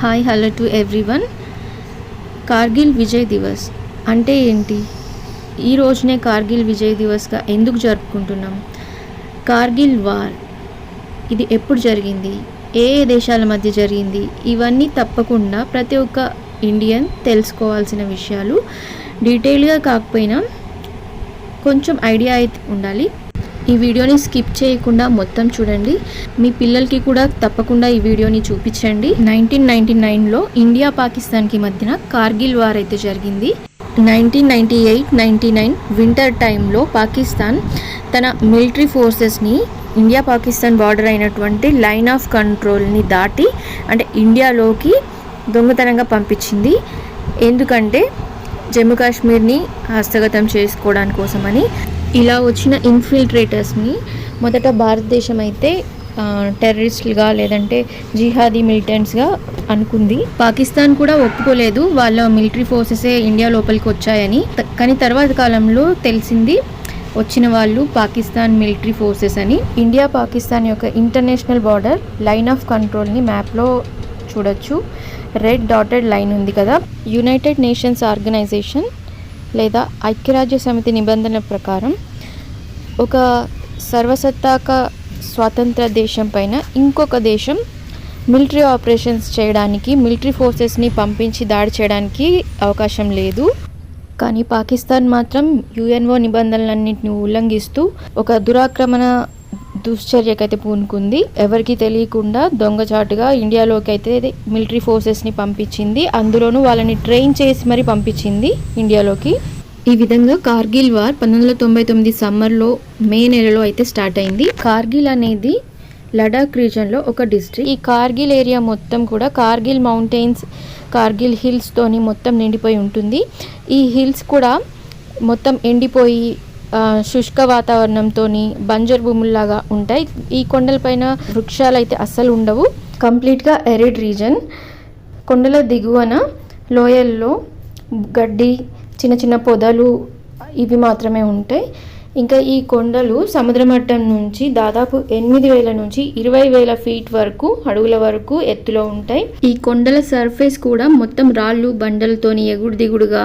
Hi hello to everyone. Kargil Vijay Diwas అంటే ఏంటి? ఈ రోజునే కార్గిల్ విజయ్ దివస్గా ఎందుకు జరుపుకుంటున్నాం? కార్గిల్ వార్ ఇది ఎప్పుడు జరిగింది? ఏ ఏ దేశాల మధ్య జరిగింది? ఇవన్నీ తప్పకుండా ప్రతి ఒక్క ఇండియన్ తెలుసుకోవాల్సిన విషయాలు. డీటెయిల్గా కాకపోయినా కొంచెం ఐడియా అయితే ఉండాలి. ఈ వీడియోని స్కిప్ చేయకుండా మొత్తం చూడండి. మీ పిల్లలకి కూడా తప్పకుండా ఈ వీడియోని చూపించండి. నైన్టీన్ నైన్టీ నైన్లో ఇండియా పాకిస్తాన్కి మధ్యన కార్గిల్ వార్ అయితే జరిగింది. Nineteen ninety eight ninety nine winter టైంలో పాకిస్తాన్ తన మిలిటరీ ఫోర్సెస్ని ఇండియా పాకిస్తాన్ బార్డర్ అయినటువంటి లైన్ ఆఫ్ కంట్రోల్ని దాటి అంటే ఇండియాలోకి దొంగతనంగా పంపించింది. ఎందుకంటే జమ్మూ కాశ్మీర్ని హస్తగతం చేసుకోవడానికి కోసమని ఇలా వచ్చిన ఇన్ఫిల్ట్రేటర్స్ని మొదట భారతదేశం అయితే టెర్రరిస్టులుగా లేదంటే జిహాదీ మిలిటెంట్స్గా అనుకుంది. పాకిస్తాన్ కూడా ఒప్పుకోలేదు. వాళ్ళ మిలిటరీ ఫోర్సెసే ఇండియా లోపలికి వచ్చాయని. కానీ తర్వాత కాలంలో తెలిసింది వచ్చిన వాళ్ళు పాకిస్తాన్ మిలిటరీ ఫోర్సెస్ అని. ఇండియా పాకిస్తాన్ యొక్క ఇంటర్నేషనల్ బార్డర్ లైన్ ఆఫ్ కంట్రోల్ని మ్యాప్లో చూడొచ్చు. రెడ్ డాటెడ్ లైన్ ఉంది కదా. యునైటెడ్ నేషన్స్ ఆర్గనైజేషన్ లేదా ఐక్యరాజ్య సమితి నిబంధనల ప్రకారం ఒక సర్వసత్తాక స్వాతంత్ర దేశం పైన ఇంకొక దేశం మిలిటరీ ఆపరేషన్స్ చేయడానికి మిలిటరీ ఫోర్సెస్ని పంపించి దాడి చేయడానికి అవకాశం లేదు. కానీ పాకిస్తాన్ మాత్రం యుఎన్ఓ నిబంధనలన్నింటిని ఉల్లంఘిస్తూ ఒక దురాక్రమణ దుశ్చర్యకైతే పూనుకుంది. ఎవరికి తెలియకుండా దొంగచాటుగా ఇండియాలోకి అయితే మిలిటరీ ఫోర్సెస్ని పంపించింది. అందులోనూ వాళ్ళని ట్రైన్ చేసి మరి పంపించింది ఇండియాలోకి. ఈ విధంగా కార్గిల్ వార్ పంతొమ్మిది వందల తొంభై తొమ్మిది సమ్మర్లో మే నెలలో అయితే స్టార్ట్ అయింది. కార్గిల్ అనేది లడాక్ రీజన్లో ఒక డిస్ట్రిక్ట్. ఈ కార్గిల్ ఏరియా మొత్తం కూడా కార్గిల్ మౌంటైన్స్ కార్గిల్ హిల్స్తోని మొత్తం నిండిపోయి ఉంటుంది. ఈ హిల్స్ కూడా మొత్తం ఎండిపోయి శుష్క వాతావరణంతో బంజర్ భూముల్లాగా ఉంటాయి. ఈ కొండలపైన వృక్షాలు అయితే అస్సలు ఉండవు. కంప్లీట్గా ఎరిడ్ రీజన్. కొండల దిగువన లోయల్లో గడ్డి చిన్న చిన్న పొదలు ఇవి మాత్రమే ఉంటాయి. ఇంకా ఈ కొండలు సముద్ర మట్టం నుంచి దాదాపు ఎనిమిది వేల నుంచి ఇరవై వేల ఫీట్ వరకు అడుగుల వరకు ఎత్తులో ఉంటాయి. ఈ కొండల సర్ఫేస్ కూడా మొత్తం రాళ్ళు బండలతోని ఎగుడు దిగుడుగా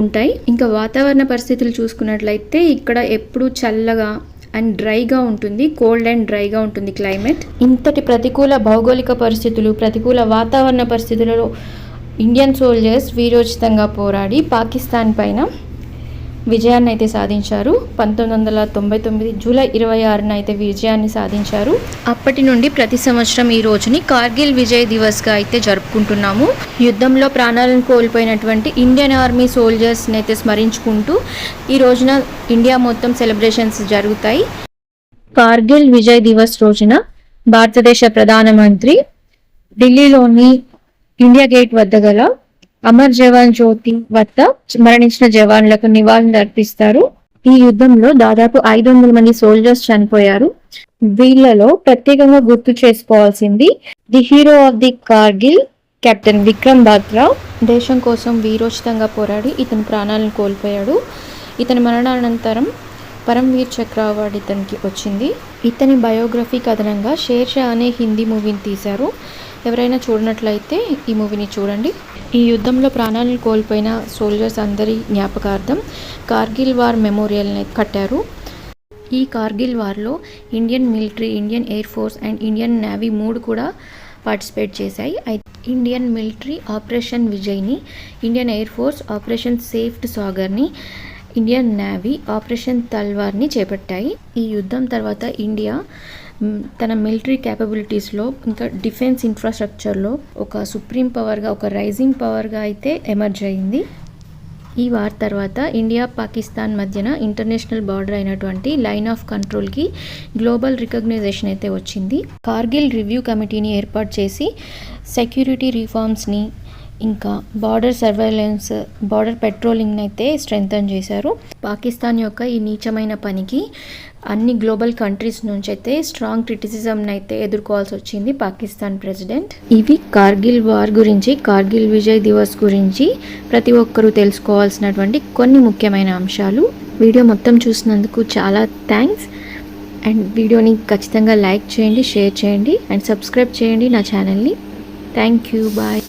ఉంటాయి. ఇంకా వాతావరణ పరిస్థితులు చూసుకున్నట్లయితే ఇక్కడ ఎప్పుడు చల్లగా అండ్ డ్రైగా ఉంటుంది. కోల్డ్ అండ్ డ్రైగా ఉంటుంది క్లైమేట్. ఇంతటి ప్రతికూల భౌగోళిక పరిస్థితులు ప్రతికూల వాతావరణ పరిస్థితులలో ఇండియన్ సోల్జర్స్ వీరోచితంగా పోరాడి పాకిస్తాన్ పైన విజయాన్ని అయితే సాధించారు. పంతొమ్మిది వందల తొంభై తొమ్మిది జూలై ఇరవై ఆరున అయితే విజయాన్ని సాధించారు. అప్పటి నుండి ప్రతి సంవత్సరం ఈ రోజుని కార్గిల్ విజయ్ దివస్గా అయితే జరుపుకుంటున్నాము. యుద్ధంలో ప్రాణాలను కోల్పోయినటువంటి ఇండియన్ ఆర్మీ సోల్జర్స్ని అయితే స్మరించుకుంటూ ఈ రోజున ఇండియా మొత్తం సెలబ్రేషన్స్ జరుగుతాయి. కార్గిల్ విజయ్ దివస్ రోజున భారతదేశ ప్రధానమంత్రి ఢిల్లీలోని ఇండియా గేట్ వద్ద గల అమర్ జవాన్ జ్యోతి వద్ద మరణించిన జవాన్లకు నివాళులు అర్పిస్తారు. ఈ యుద్ధంలో దాదాపు ఐదు వందల మంది సోల్జర్స్ చనిపోయారు. వీళ్ళలో ప్రత్యేకంగా గుర్తు చేసుకోవాల్సింది the hero of the Kargil captain Vikram Batra దేశం కోసం వీరోచితంగా పోరాడి ఇతని ప్రాణాలను కోల్పోయాడు. ఇతని మరణానంతరం పరమ్వీర్ చక్ర అవార్డు ఇతనికి వచ్చింది. ఇతని బయోగ్రఫీ కథనంగా షేర్షా అనే హిందీ మూవీని తీశారు. ఎవరైనా చూడనట్లయితే ఈ మూవీని చూడండి. ఈ యుద్ధంలో ప్రాణాలను కోల్పోయిన సోల్జర్స్ అందరి జ్ఞాపకార్థం కార్గిల్ వార్ మెమోరియల్ని కట్టారు. ఈ Kargil వార్లో Indian military Indian air force and Indian navy మూడు కూడా పార్టిసిపేట్ చేశాయి. Indian military operation విజయ్ని Indian air force operation Safed సాగర్ని Indian navy operation తల్వార్ని చేపట్టాయి. ఈ యుద్ధం తర్వాత ఇండియా తన మిలిటరీ క్యాపబిలిటీస్లో ఇంకా డిఫెన్స్ ఇన్ఫ్రాస్ట్రక్చర్లో ఒక సుప్రీం పవర్గా ఒక రైజింగ్ పవర్గా అయితే ఎమర్జ్ అయింది. ఈ వార్ తర్వాత ఇండియా పాకిస్తాన్ మధ్యన ఇంటర్నేషనల్ బార్డర్ అయినటువంటి లైన్ ఆఫ్ కంట్రోల్కి గ్లోబల్ రికగ్నైజేషన్ అయితే వచ్చింది. కార్గిల్ రివ్యూ కమిటీని ఏర్పాటు చేసి సెక్యూరిటీ రిఫార్మ్స్ని ఇంకా బార్డర్ సర్వైలెన్స్ బార్డర్ పెట్రోలింగ్ అయితే స్ట్రెంగ్తన్ చేశారు. పాకిస్తాన్ యొక్క ఈ నీచమైన పనికి అన్ని గ్లోబల్ కంట్రీస్ నుంచి అయితే స్ట్రాంగ్ క్రిటిసిజం అయితే ఎదుర్కోవాల్సి వచ్చింది పాకిస్తాన్ ప్రెసిడెంట్. ఇవి కార్గిల్ వార్ గురించి కార్గిల్ విజయ్ దివస్ గురించి ప్రతి ఒక్కరూ తెలుసుకోవాల్సినటువంటి కొన్ని ముఖ్యమైన అంశాలు. వీడియో మొత్తం చూసినందుకు చాలా థ్యాంక్స్. అండ్ వీడియోని ఖచ్చితంగా లైక్ చేయండి షేర్ చేయండి అండ్ సబ్స్క్రైబ్ చేయండి నా ఛానల్ని. Thank you bye.